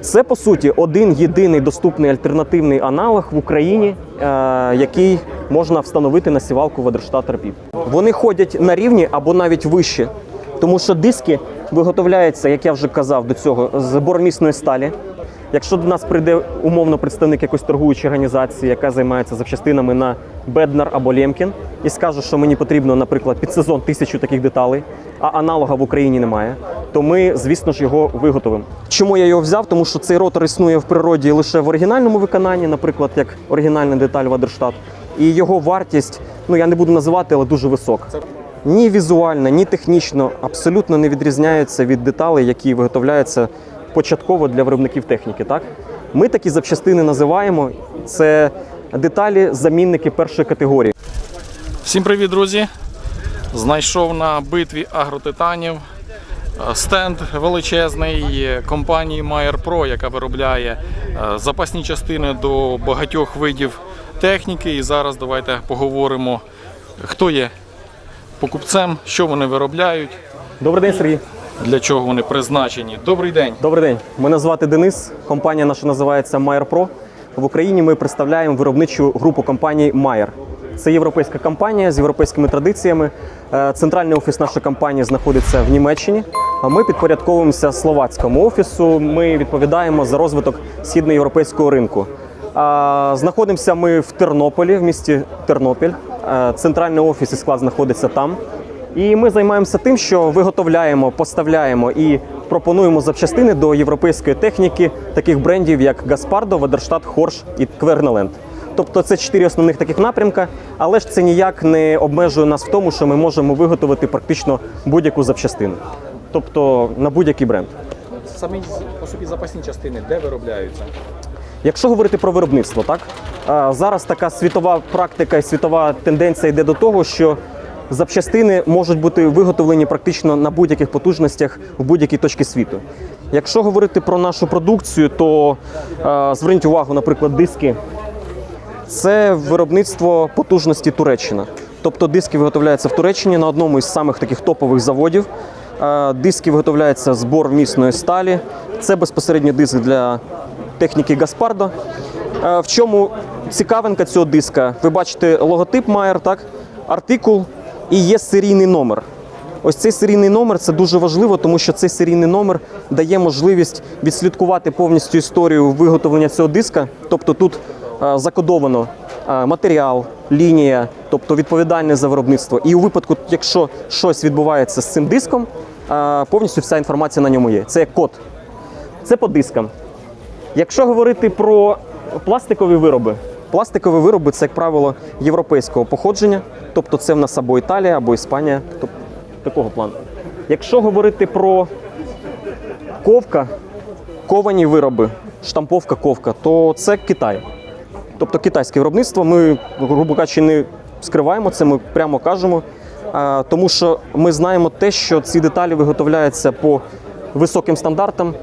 Це по суті один єдиний доступний альтернативний аналог в Україні, е, який можна встановити на сівалку Ведерштатер ПІП. Вони ходять на рівні або навіть вище, тому що диски виготовляються, як я вже казав до цього, з бормісної сталі. Якщо до нас прийде умовно представник якоїсь торгуючої організації, яка займається запчастинами на Беднар або Лємкін, і скаже, що мені потрібно, наприклад, під сезон тисячу таких деталей, а аналога в Україні немає, то ми, звісно ж, його виготовимо. Чому я його взяв? Тому що цей ротор існує в природі лише в оригінальному виконанні, наприклад, як оригінальна деталь Вадерштат. І його вартість, ну я не буду називати, але дуже висока. Ні візуально, ні технічно абсолютно не відрізняються від деталей, які виготовляються початково для виробників техніки. Так? Ми такі запчастини називаємо. Це деталі, замінники першої категорії. Всім привіт, друзі! Знайшов на битві агротитанів е, стенд величезний компанії Mayer Pro, яка виробляє е, запасні частини до багатьох видів техніки. І зараз давайте поговоримо, хто є покупцем, що вони виробляють, Добрий день, Сергій. Для чого вони призначені. Добрий день! Добрий день. Мене звати Денис. Компанія наша називається Pro. В Україні ми представляємо виробничу групу компаній Mayer. Це європейська компанія з європейськими традиціями. Е, Центральний офіс нашої компанії знаходиться в Німеччині. А ми підпорядковуємося словацькому офісу. Ми відповідаємо за розвиток східноєвропейського ринку. Знаходимося ми в Тернополі, в місті Тернопіль. Е, Центральний офіс і склад знаходиться там. І ми займаємося тим, що виготовляємо, поставляємо і пропонуємо запчастини до європейської техніки таких брендів, як Гаспардо, Ведерштат, Хорш і Квергналенд. Тобто це чотири основних таких напрямка, але ж це ніяк не обмежує нас в тому, що ми можемо виготовити практично будь-яку запчастину, тобто на будь-який бренд. Самі по собі запасні частини, де виробляються? Якщо говорити про виробництво, так зараз така світова практика і світова тенденція йде до того, що запчастини можуть бути виготовлені практично на будь-яких потужностях в будь-якій точці світу. Якщо говорити про нашу продукцію, то а, зверніть увагу, наприклад, диски. Це виробництво потужності Туреччина. Тобто диски виготовляються в Туреччині на одному із самих таких топових заводів. Е, Диски виготовляються з бормісної сталі. Це безпосередньо диск для техніки Гаспардо. Е, В чому цікавинка цього диска? Ви бачите логотип Майер, так? артикул і є серійний номер. Ось цей серійний номер це дуже важливо, тому що цей серійний номер дає можливість відслідкувати повністю історію виготовлення цього диска. Тобто тут е, закодовано е, матеріал, лінія, тобто відповідальність за виробництво. І у випадку, якщо щось відбувається з цим диском, е, повністю вся інформація на ньому є. Це код. Це по дискам. Якщо говорити про пластикові вироби, пластикові вироби це, як правило, європейського походження, тобто це в нас або Італія, або Іспанія, тобто такого плану. Якщо говорити про ковка, ковані вироби, штамповка ковка, то це Китай. Тобто китайське виробництво. Ми, грубо кажучи, не скриваємо це, ми прямо кажемо. Тому що ми знаємо те, що ці деталі виготовляються по високим стандартам,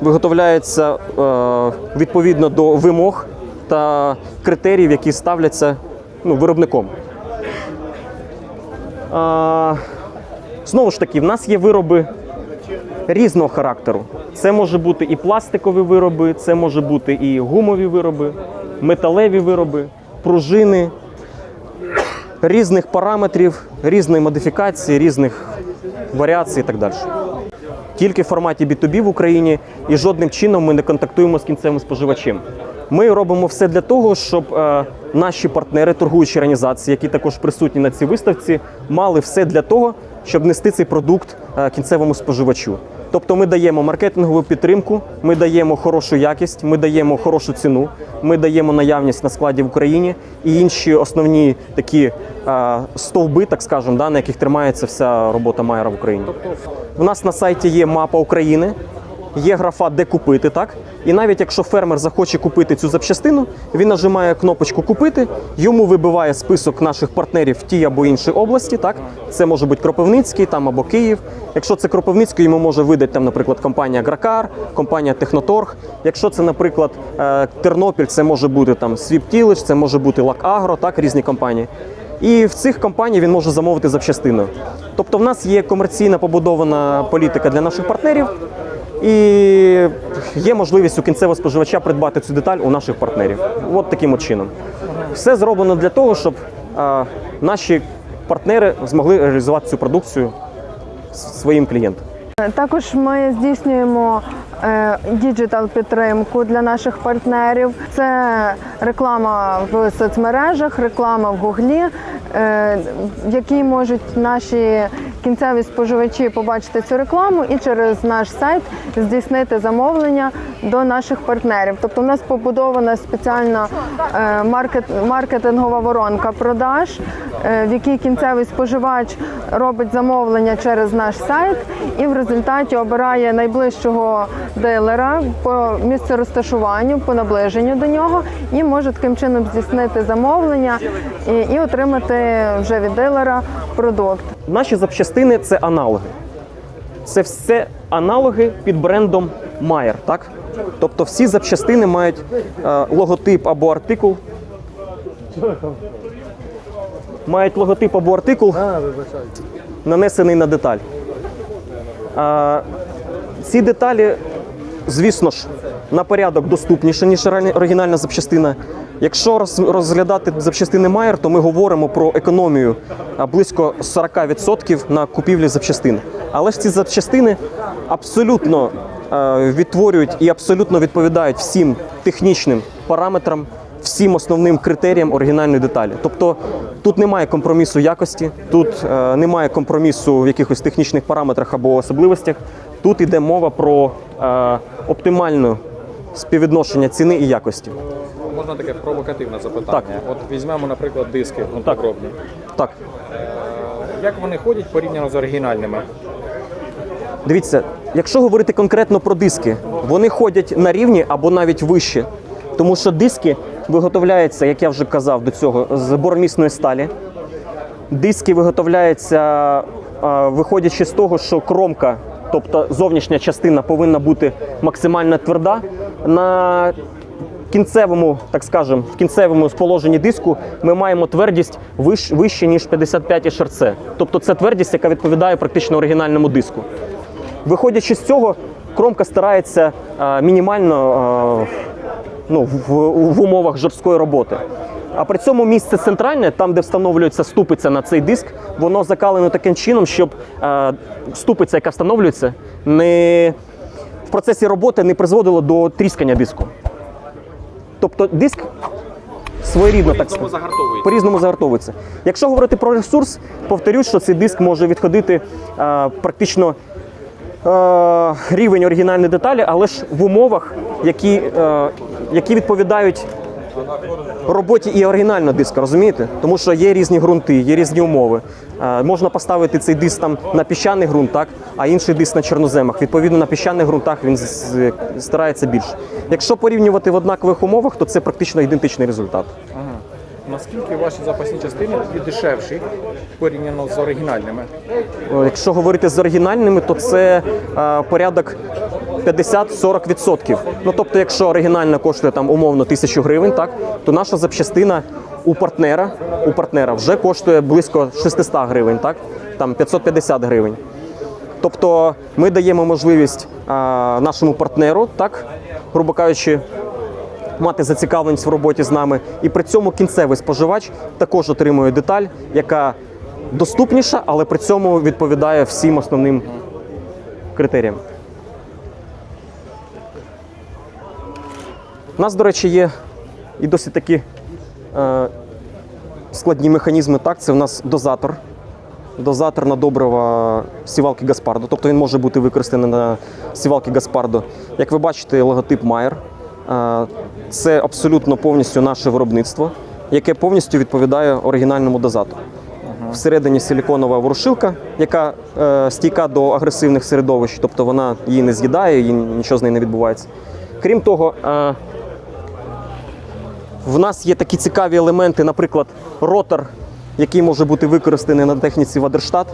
виготовляються е, відповідно до вимог та критеріїв, які ставляться ну, виробником. А, Знову ж таки, в нас є вироби різного характеру. Це може бути і пластикові вироби, це може бути і гумові вироби, металеві вироби, пружини різних параметрів, різної модифікації, різних варіацій і так далі. Тільки в форматі B2B в Україні і жодним чином ми не контактуємо з кінцевим споживачем. Ми робимо все для того, щоб е, наші партнери, торгуючі організації, які також присутні на цій виставці, мали все для того, щоб нести цей продукт е, кінцевому споживачу. Тобто ми даємо маркетингову підтримку, ми даємо хорошу якість, ми даємо хорошу ціну, ми даємо наявність на складі в Україні і інші основні такі е, стовби, так скажемо, да, на яких тримається вся робота Майера в Україні. У нас на сайті є мапа України, є графа, де купити, так? І навіть якщо фермер захоче купити цю запчастину, він нажимає кнопочку Купити, йому вибиває список наших партнерів в тій або іншій області. Так? Це може бути Кропивницький там або Київ. Якщо це Кропивницький, йому може видати там, наприклад, компанія Гракар, компанія Техноторг. Якщо це, наприклад, е, Тернопіль, це може бути там Свіптілич, це може бути Лакагро, так, різні компанії. І в цих компаній він може замовити запчастину. Тобто, в нас є комерційна побудована політика для наших партнерів. І є можливість у кінцевого споживача придбати цю деталь у наших партнерів. От таким от чином. Все зроблено для того, щоб е, наші партнери змогли реалізувати цю продукцію своїм клієнтам. Також ми здійснюємо діджитал підтримку для наших партнерів. Це реклама в соцмережах, реклама в Гуглі, е, в якій можуть наші кінцеві споживачі побачити цю рекламу і через наш сайт здійснити замовлення до наших партнерів. Тобто, у нас побудована спеціальна е, маркет, маркетингова воронка продаж, в якій кінцевий споживач робить замовлення через наш сайт і в результаті обирає найближчого дилера по місцю розташуванню, по наближенню до нього, і може таким чином здійснити замовлення і, і отримати вже від дилера продукт. Наші запчастини це аналоги. Це все аналоги під брендом Mayer, так? Тобто всі запчастини мають е, логотип або артикул. Мають логотип або артикул, нанесений на деталь. Е, ці деталі, звісно ж, на порядок доступніші, ніж оригінальна- запчастина. Якщо роз- розглядати запчастини Mayer, то ми говоримо про економію а, близько 40% на купівлі запчастин. Але ж ці запчастини абсолютно відтворюють і абсолютно відповідають всім технічним параметрам, всім основним критеріям оригінальної деталі. Тобто тут немає компромісу якості, тут е, немає компромісу в якихось технічних параметрах або особливостях. Тут йде мова про е, оптимальне співвідношення ціни і якості. Можна таке провокативне запитання. Так. От візьмемо, наприклад, диски грунтогробні. Так, Як вони ходять порівняно з оригінальними? дивіться, якщо говорити конкретно про диски, вони ходять на рівні або навіть вище, тому що диски виготовляються, як я вже казав до цього, з бормісної сталі. Диски виготовляються, виходячи з того, що кромка, тобто зовнішня частина, повинна бути максимально тверда. На кінцевому, так скажемо, в кінцевому положенні диску ми маємо твердість вищ, вище, ніж 55 ШРЦ. Тобто це твердість, яка відповідає практично оригінальному диску. Виходячи з цього, кромка старається мінімально ну, в, в умовах жорсткої роботи. А при цьому місце центральне, там, де встановлюється ступиця на цей диск, воно закалено таким чином, щоб е, ступиця, яка встановлюється, не в процесі роботи не призводило до тріскання диску. Тобто диск своєрідно так сказати, по-різному загартовується. Якщо говорити про ресурс, повторюсь, що цей диск може відходити е, практично рівень оригінальної деталі, але ж в умовах, які, е, які відповідають роботі і оригінального диска, розумієте? Тому що є різні ґрунти, є різні умови. Е, можна поставити цей диск там на піщаний ґрунт, так, а інший диск на чорноземах. Відповідно, на піщаних ґрунтах він старається більше. Якщо порівнювати в однакових умовах, то це практично ідентичний результат. Наскільки ваші запасні частини тоді дешевші порівняно з оригінальними? Якщо говорити з оригінальними, то це е, порядок 50-40%. Ну тобто, якщо оригінальна коштує там умовно 1000 гривень, так то наша запчастина у партнера у партнера вже коштує близько 600 гривень, так там 550 гривень. Тобто ми даємо можливість а, нашому партнеру, так, грубо кажучи, мати зацікавленість в роботі з нами, і при цьому кінцевий споживач також отримує деталь, яка доступніша, але при цьому відповідає всім основним критеріям. У нас, до речі, є і досить такі е, складні механізми. Так, це в нас дозатор. Дозатор на добрива сівалки Гаспардо. Тобто він може бути використаний на сівалки Гаспардо. Як ви бачите, логотип Майер. Це абсолютно повністю наше виробництво, яке повністю відповідає оригінальному дозатору. Всередині силіконова ворушилка, яка е, стійка до агресивних середовищ, тобто вона її не з'їдає, її нічого з нею не відбувається. Крім того, е, в нас є такі цікаві елементи, наприклад, ротор, який може бути використаний на техніці Вадерштат.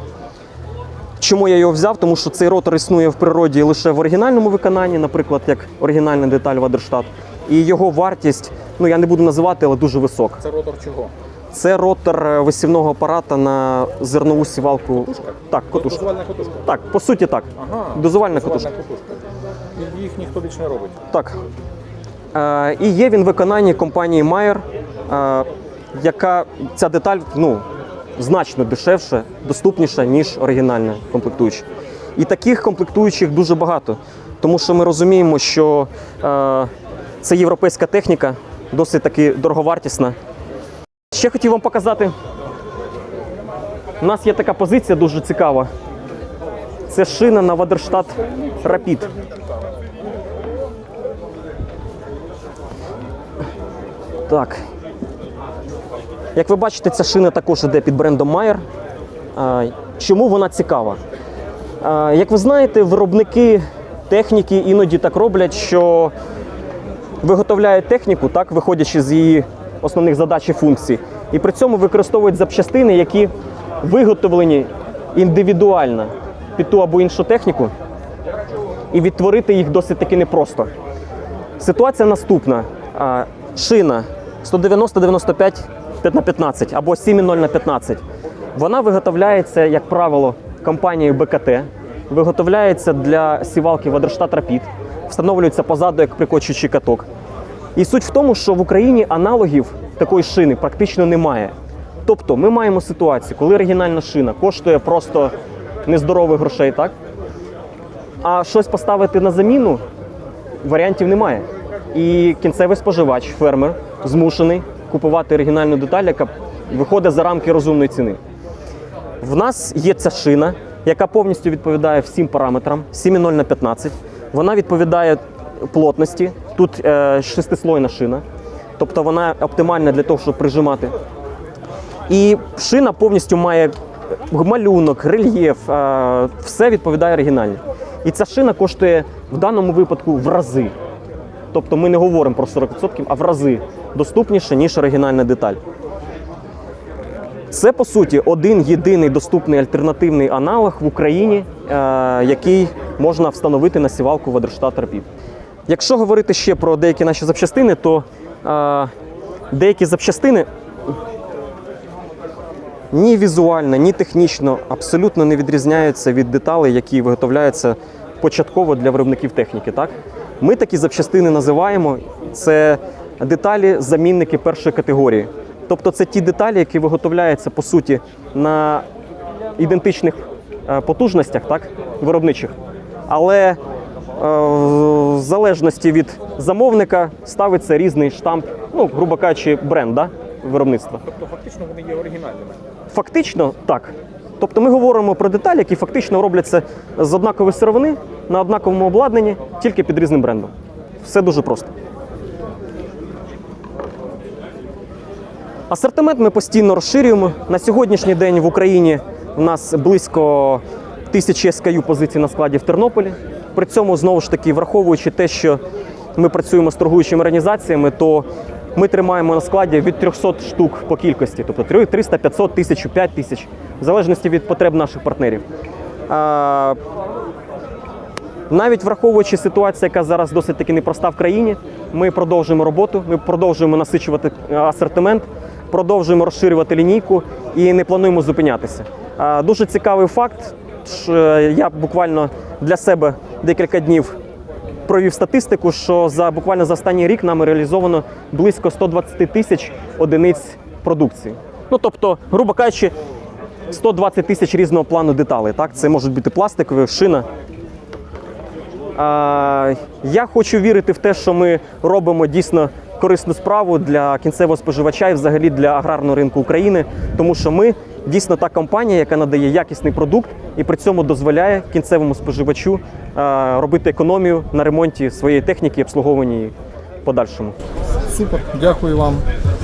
Чому я його взяв? Тому що цей ротор існує в природі лише в оригінальному виконанні, наприклад, як оригінальна деталь Вадерштат. І його вартість, ну я не буду називати, але дуже висока. Це ротор чого? Це ротор е, висівного апарата на зернову сівалку. Котушка? Так, котушка. Дозвольна котушка. Так, по суті, так. Ага. Дозувальна котушка. Котушка. їх ніхто більше не робить. Так. Е, і є він в виконанні компанії Mayer, е, яка ця деталь ну, значно дешевша, доступніша, ніж оригінальна комплектуюча. І таких комплектуючих дуже багато, тому що ми розуміємо, що е, це європейська техніка, досить таки дороговартісна. Ще хотів вам показати. У нас є така позиція дуже цікава. Це шина на Вадерштат Rapid. Так. Як ви бачите, ця шина також йде під брендом Mayer. Чому вона цікава? Як ви знаєте, виробники техніки іноді так роблять, що виготовляють техніку, так, виходячи з її основних задач і функцій, і при цьому використовують запчастини, які виготовлені індивідуально під ту або іншу техніку, і відтворити їх досить таки непросто. Ситуація наступна. Шина 190-95 на 15 або 7,0 на 15. Вона виготовляється, як правило, компанією БКТ, виготовляється для сівалки Вадерштат Рапід, встановлюється позаду як прикочуючий каток. І суть в тому, що в Україні аналогів такої шини практично немає. Тобто ми маємо ситуацію, коли оригінальна шина коштує просто нездорових грошей, так? А щось поставити на заміну варіантів немає. І кінцевий споживач, фермер, змушений купувати оригінальну деталь, яка виходить за рамки розумної ціни. В нас є ця шина, яка повністю відповідає всім параметрам 7,0 на 15. Вона відповідає плотності. Тут е, шестислойна шина, тобто вона оптимальна для того, щоб прижимати. І шина повністю має малюнок, рельєф, е, все відповідає оригінальні. І ця шина коштує в даному випадку в рази. Тобто ми не говоримо про 40%, а в рази доступніше, ніж оригінальна деталь. Це по суті один єдиний доступний альтернативний аналог в Україні, е, який можна встановити на сівалку Вадерштат Рапід. Якщо говорити ще про деякі наші запчастини, то е, деякі запчастини ні візуально, ні технічно абсолютно не відрізняються від деталей, які виготовляються початково для виробників техніки. Так? Ми такі запчастини називаємо це деталі замінники першої категорії. Тобто це ті деталі, які виготовляються по суті на ідентичних е, потужностях, так, виробничих. Але е, в залежності від замовника ставиться різний штамп, ну, грубо кажучи, бренд да, виробництва. Тобто фактично вони є оригінальними. Фактично так. Тобто ми говоримо про деталі, які фактично робляться з однакової сировини на однаковому обладнанні, тільки під різним брендом. Все дуже просто. Асортимент ми постійно розширюємо. На сьогоднішній день в Україні у нас близько тисячі SKU позицій на складі в Тернополі. При цьому, знову ж таки, враховуючи те, що ми працюємо з торгуючими організаціями, то ми тримаємо на складі від 300 штук по кількості, тобто 300, 500, 1000, 5000, в залежності від потреб наших партнерів. А, навіть враховуючи ситуацію, яка зараз досить таки непроста в країні, ми продовжуємо роботу, ми продовжуємо насичувати е, асортимент, продовжуємо розширювати лінійку і не плануємо зупинятися. А, Дуже цікавий факт. що Я буквально для себе декілька днів провів статистику, що за буквально за останній рік нами реалізовано близько 120 тисяч одиниць продукції. Ну тобто, грубо кажучи, 120 тисяч різного плану деталей. Так, це можуть бути пластикові, шина. А, я хочу вірити в те, що ми робимо дійсно корисну справу для кінцевого споживача і взагалі для аграрного ринку України, тому що ми дійсно та компанія, яка надає якісний продукт і при цьому дозволяє кінцевому споживачу робити економію на ремонті своєї техніки і обслуговуванні її в подальшому. Супер, дякую вам.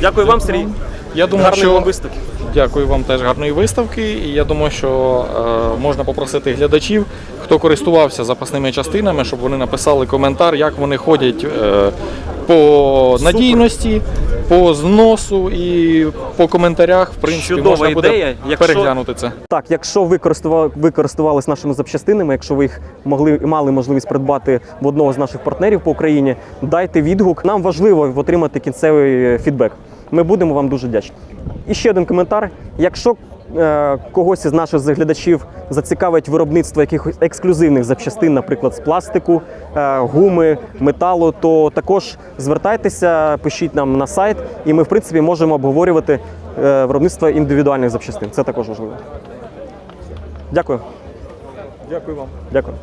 Дякую вам, Сергій. Я думаю, Гарної що вам виставки. Дякую вам теж гарної виставки. І я думаю, що е, можна попросити глядачів, хто користувався запасними частинами, щоб вони написали коментар, як вони ходять е, по надійності, по зносу і по коментарях. В принципі, Чудова можна буде ідея. Якщо- переглянути це. Так, якщо ви користували, ви користувались нашими запчастинами, якщо ви їх могли мали можливість придбати в одного з наших партнерів по Україні, дайте відгук. Нам важливо отримати кінцевий е, фідбек. Ми будемо вам дуже вдячні. І ще один коментар. Якщо когось із наших заглядачів зацікавить виробництво якихось ексклюзивних запчастин, наприклад, з пластику, е, гуми, металу, то також звертайтеся, пишіть нам на сайт, і ми, в принципі, можемо обговорювати е, виробництво індивідуальних запчастин. Це також важливо. Дякую. Дякую вам. Дякую.